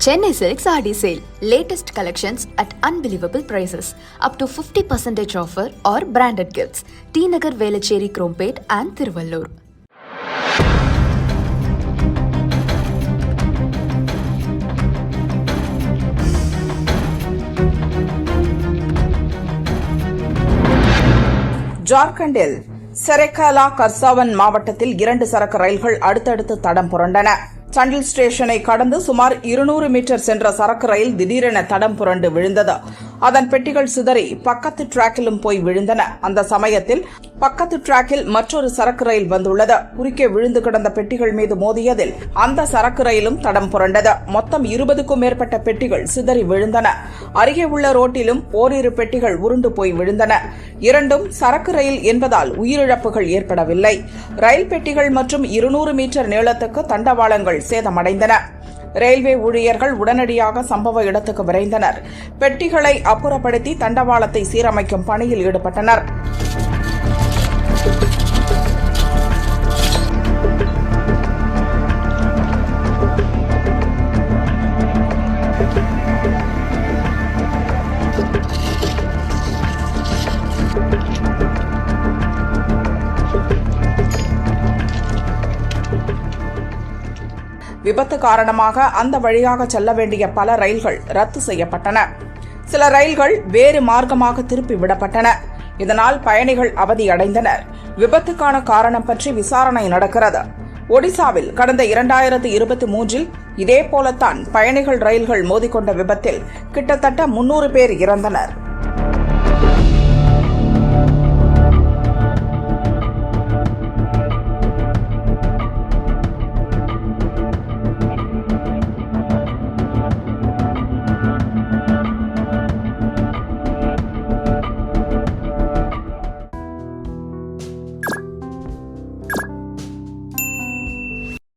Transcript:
Chennai silks Aadi sale latest collections at unbelievable prices up to fifty percentage offer or branded gifts T Nagar Velachery Chromepet and Tiruvallur ஜார்க்கண்டில் செரேகாலா கர்சாவன் மாவட்டத்தில் இரண்டு சரக்கு ரயில்கள் அடுத்தடுத்து தடம் புரண்டன சண்டில் ஸ்டேஷனை கடந்து சுமார் இருநூறு மீட்டர் சென்ற சரக்கு ரயில் திடீரென தடம் புரண்டு விழுந்தது. அதன் பெட்டிகள் சிதறி பக்கத்து டிராக்கிலும் போய் விழுந்தன. அந்த சமயத்தில் பக்கத்து டிராக்கில் மற்றொரு சரக்கு ரயில் வந்துள்ளது. குறுக்கே விழுந்து கிடந்த பெட்டிகள் மீது மோதியதில் அந்த சரக்கு ரயிலும் தடம் புரண்டது. மொத்தம் இருபதுக்கும் மேற்பட்ட பெட்டிகள் சிதறி விழுந்தன. அருகே உள்ள ரோட்டிலும் ஓரிரு பெட்டிகள் உருண்டு போய் விழுந்தன. இரண்டும் சரக்கு ரயில் என்பதால் உயிரிழப்புகள் ஏற்படவில்லை. ரயில் பெட்டிகள் மற்றும் இருநூறு மீட்டர் நீளத்துக்கு தண்டவாளங்கள் சேதமடைந்தன. ரயில்வே ஊழியர்கள் உடனடியாக சம்பவ இடத்துக்கு விரைந்தனர். பெட்டிகளை அப்புறப்படுத்தி தண்டவாளத்தை சீரமைக்கும் பணியில் ஈடுபட்டனர். விபத்து காரணமாக அந்த வழியாக செல்ல வேண்டிய பல ரயில்கள் ரத்து செய்யப்பட்டன. சில ரயில்கள் வேறு மார்க்கமாக திருப்பி விடப்பட்டன. இதனால் பயணிகள் அவதியடைந்தனர். விபத்துக்கான காரணம் பற்றி விசாரணை நடக்கிறது. ஒடிசாவில் கடந்த இரண்டாயிரத்து இருபத்தி மூன்றில் இதேபோலத்தான் பயணிகள் ரயில்கள் மோதிக்கொண்ட விபத்தில் கிட்டத்தட்ட முன்னூறு பேர் இறந்தனர்.